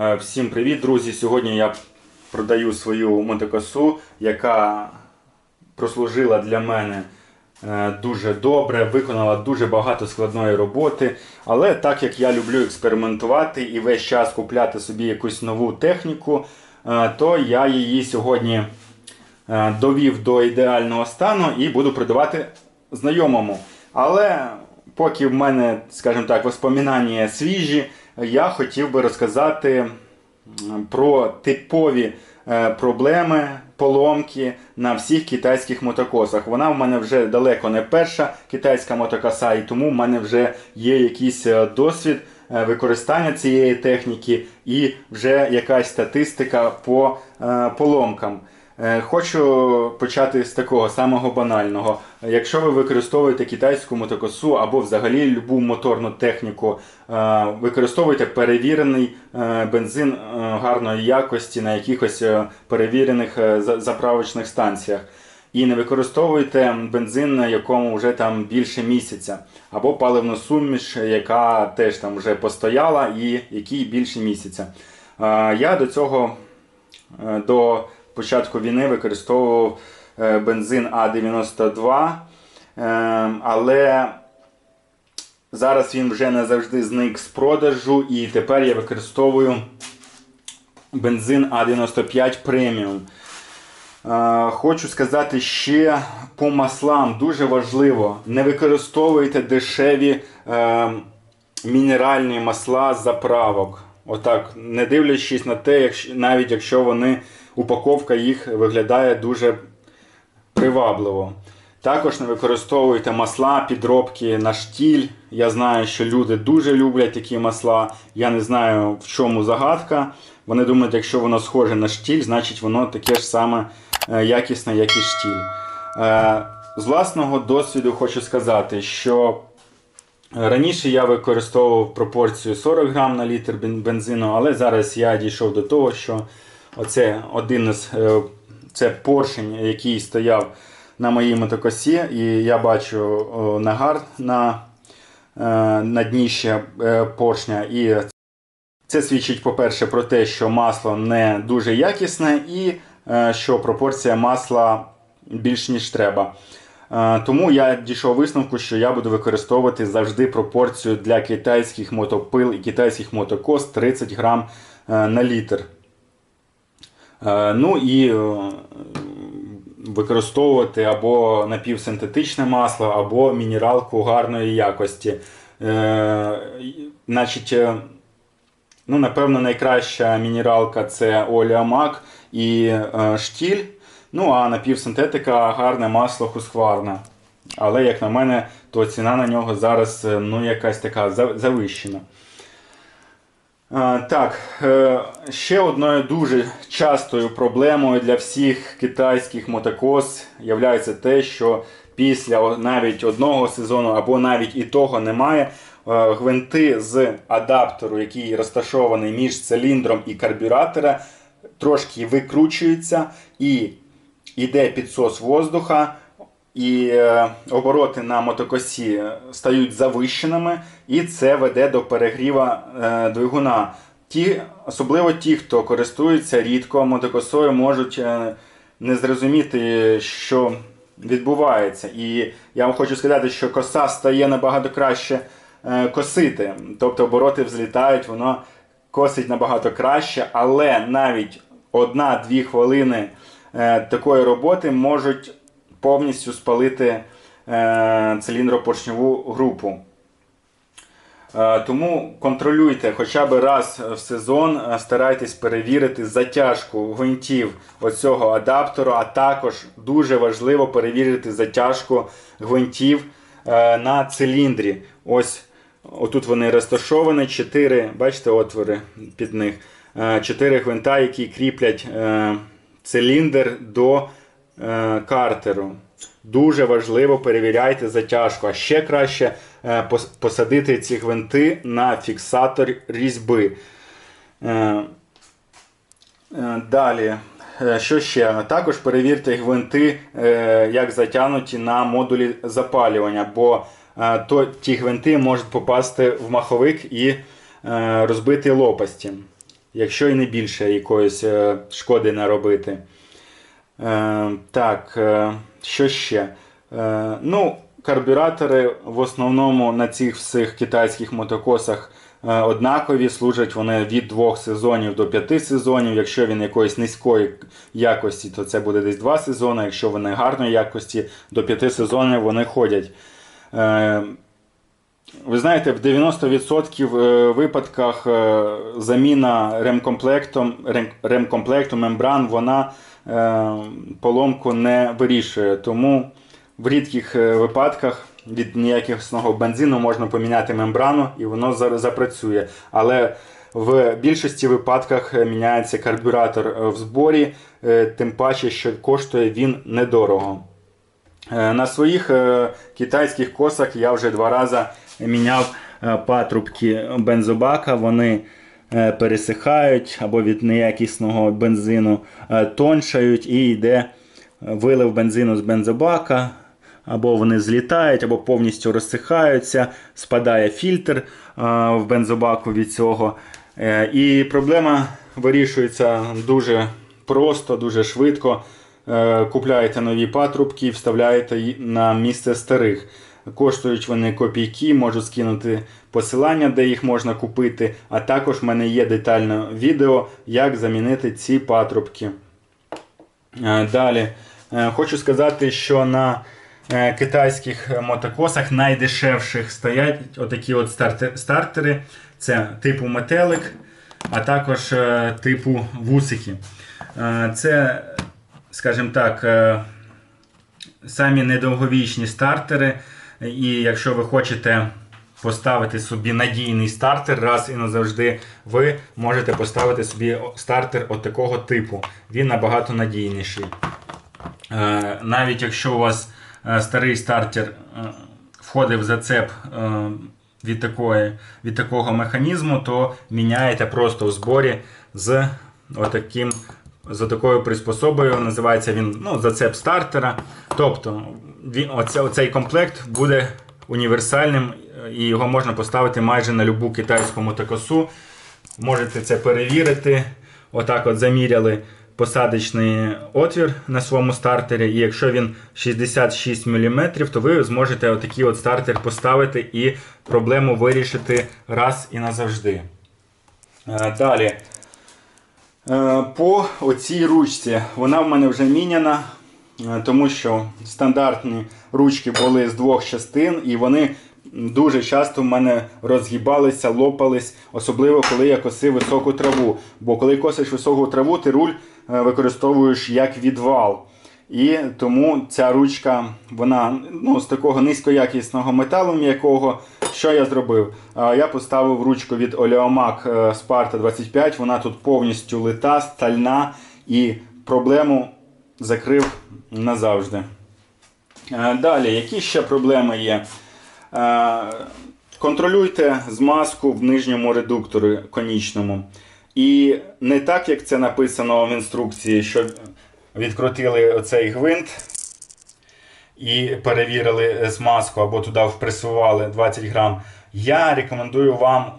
Е, Всім привіт, друзі! Сьогодні я продаю свою мотокосу, яка прослужила для мене е, дуже добре, виконала дуже багато складної роботи. Але так як я люблю експериментувати і весь час купляти собі якусь нову техніку, е, то я її сьогодні довів до ідеального стану і буду продавати знайомому. Але поки в мене, скажімо так, воспоминання свіжі, я хотів би розказати про типові е, проблеми, поломки на всіх китайських мотокосах. Вона в мене вже далеко не перша китайська мотокоса, і тому в мене вже є якийсь е, досвід е, використання цієї техніки і вже якась статистика по поломкам. Е, Хочу почати з такого самого банального. Якщо ви використовуєте китайську мотокосу або взагалі любу моторну техніку, е, використовуйте перевірений е, бензин гарної якості на якихось перевірених заправочних станціях. І не використовуйте бензин, на якому вже там більше місяця, або паливну суміш, яка теж там вже постояла і якій більше місяця. Я до цього до початку війни використовував е, бензин А92, е, але зараз він вже не завжди зник з продажу, і тепер я використовую бензин А95 преміум. Е, Хочу сказати ще по маслам дуже важливо, не використовуйте дешеві мінеральні масла з заправок. Отак, не дивлячись на те, якщо, навіть якщо вони, упаковка їх виглядає дуже привабливо. Також не використовуйте масла, підробки на штіль. Я знаю, що люди дуже люблять такі масла. Я не знаю, в чому загадка. Вони думають, якщо воно схоже на штіль, значить воно таке ж саме е, якісне, як і штіль. Е, З власного досвіду хочу сказати, що Раніше я використовував пропорцію 40 грам на літр бензину, але зараз я дійшов до того, що оце один із е, це поршень, який стояв на моїй мотокосі, і я бачу нагар на, е, на дніщі е, поршня. І це свідчить, по-перше, про те, що масло не дуже якісне, і що пропорція масла більш ніж треба. Е, Тому я дійшов висновку, що я буду використовувати завжди пропорцію для китайських мотопил і китайських мотокос 30 грам е, на літр. Е, Ну і використовувати або напівсинтетичне масло, або мінералку гарної якості. Значить, ну, напевно, найкраща мінералка це оліамак і штіль. Ну, а напівсинтетика гарне масло хускварна. Але, як на мене, то ціна на нього зараз е, ну, якась така завищена. Е, Так, е, ще одною дуже частою проблемою для всіх китайських мотокос є те, що після навіть одного сезону або навіть і того немає. Гвинти з адаптеру, який розташований між циліндром і карбюратора, трошки викручуються і йде підсос воздуха, і е, обороти на мотокосі стають завищеними, і це веде до перегріва е, двигуна. Ті, особливо ті, хто користується рідко мотокосою, можуть е, не зрозуміти, що відбувається. І я вам хочу сказати, що коса стає набагато краще косити. Тобто обороти взлітають, воно косить набагато краще, але навіть одна-дві хвилини такої роботи можуть повністю спалити е, циліндропоршньову групу. Е, Тому контролюйте хоча б раз в сезон, е, старайтесь перевірити затяжку гвинтів оцього адаптеру, а також дуже важливо перевірити затяжку гвинтів е, на циліндрі. Ось отут вони розташовані, 4, бачите, отвори під них. 4 гвинта, які кріплять е, циліндр до е, картеру. Дуже важливо перевіряйте затяжку. А ще краще е, посадити ці гвинти на фіксатор різьби. Е, е, Далі. Е, Що ще? Також перевірте гвинти, е, як затягнуті на модулі запалювання, бо е, то ті гвинти можуть попасти в маховик і розбити лопасті. Якщо і не більше якоїсь е, шкоди наробити. Е, так, е, що ще? Ну, карбюратори в основному на цих всіх китайських мотокосах однакові, служать вони від 2 сезонів до 5 сезонів. Якщо він якоїсь низької якості, то це буде десь 2 сезони. Якщо вони гарної якості, до 5 сезонів вони ходять. Ви знаєте, в 90% е, випадках е, заміна ремкомплектом, рем- ремкомплекту мембран вона е, поломку не вирішує. Тому в рідких випадках від ніякісного бензину можна поміняти мембрану і воно запрацює. Але в більшості випадках міняється карбюратор в зборі, тим паче, що коштує він недорого. Е, На своїх е, китайських косах я вже два рази міняв е, патрубки бензобака. Вони пересихають або від неякісного бензину тоншають і йде вилив бензину з бензобака. Або вони злітають, або повністю розсихаються, спадає фільтр в бензобаку від цього. І проблема вирішується дуже просто, дуже швидко. Е, Купляєте нові патрубки і вставляєте на місце старих. Коштують вони копійки, можу скинути посилання, де їх можна купити. А також в мене є детальне відео, як замінити ці патрубки. Е, Далі. Е, Хочу сказати, що на китайських мотокосах найдешевших стоять отакі от стартери. Це типу метелик, а також типу вусики. Це, скажімо так, е, самі недовговічні стартери. І якщо ви хочете поставити собі надійний стартер, раз і назавжди, ви можете поставити собі стартер от такого типу. Він набагато надійніший. Е, Навіть якщо у вас е, старий стартер входив в зацеп від, такої, від такого механізму, то міняєте просто в зборі з отаким, з такою приспособою. Називається він ну, зацеп стартера. Тобто він, оце, оцей комплект буде універсальним е, і його можна поставити майже на любу китайську мотокосу. Можете це перевірити. Отак от заміряли посадочний отвір на своєму стартері. І якщо він 66 мм, то ви зможете отакий от стартер поставити і проблему вирішити раз і назавжди. Е, Далі. Е, По оцій ручці вона в мене вже міняна, е, тому що стандартні ручки були з двох частин, і вони дуже часто в мене розгибалися, лопались, особливо коли я косив високу траву. Бо коли косиш високу траву, ти руль е, використовуєш як відвал. І тому ця ручка, вона ну, з такого низькоякісного металу м'якого. Що я зробив? Я поставив ручку від Oleomac е, Sparta 25, вона тут повністю лита, стальна і проблему закрив назавжди. Е, Далі, які ще проблеми є? Е, Контролюйте змазку в нижньому редукторі конічному. І не так, як це написано в інструкції, що відкрутили оцей гвинт і перевірили змазку або туди впресували 20 грам. Я рекомендую вам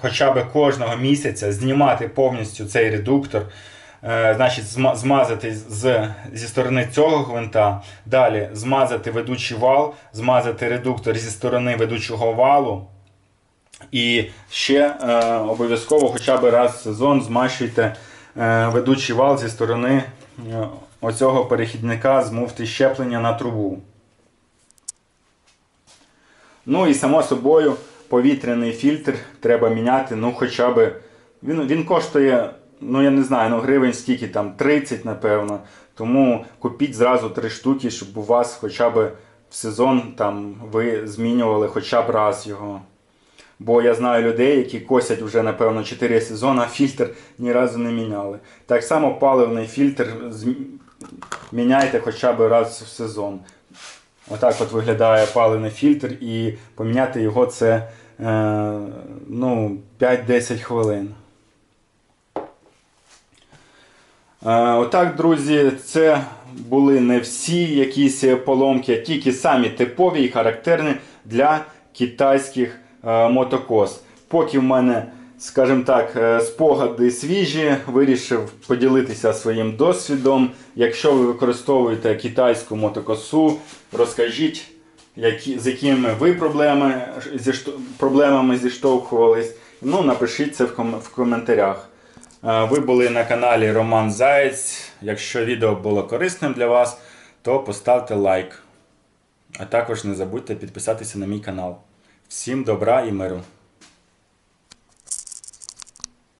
хоча б кожного місяця знімати повністю цей редуктор. Е, Значить, зма- змазати з, зі сторони цього гвинта, далі змазати ведучий вал, змазати редуктор зі сторони ведучого валу. І ще е, обов'язково хоча б раз в сезон змащуйте е, ведучий вал зі сторони оцього перехідника з муфти щеплення на трубу. Ну і само собою повітряний фільтр треба міняти, ну хоча б. Він, він коштує, ну я не знаю, ну гривень скільки там, 30, напевно. Тому купіть зразу три штуки, щоб у вас хоча б в сезон там ви змінювали хоча б раз його. Бо я знаю людей, які косять вже, напевно, 4 сезони, а фільтр ні разу не міняли. Так само паливний фільтр міняйте хоча б раз в сезон. Отак от виглядає паливний фільтр, і поміняти його це е, ну, 5-10 хвилин. Е, Отак, друзі, це були не всі якісь поломки, а тільки самі типові і характерні для китайських мотокос. Поки в мене скажімо так, е, спогади свіжі, вирішив поділитися своїм досвідом. Якщо ви використовуєте китайську мотокосу, розкажіть, які, з якими ви проблеми, зішто- проблемами зіштовхувались. Ну, напишіть це в, ком- в коментарях. Е, Ви були на каналі Роман Заєць. Якщо відео було корисним для вас, то поставте лайк. А також не забудьте підписатися на мій канал. Всім добра і миру!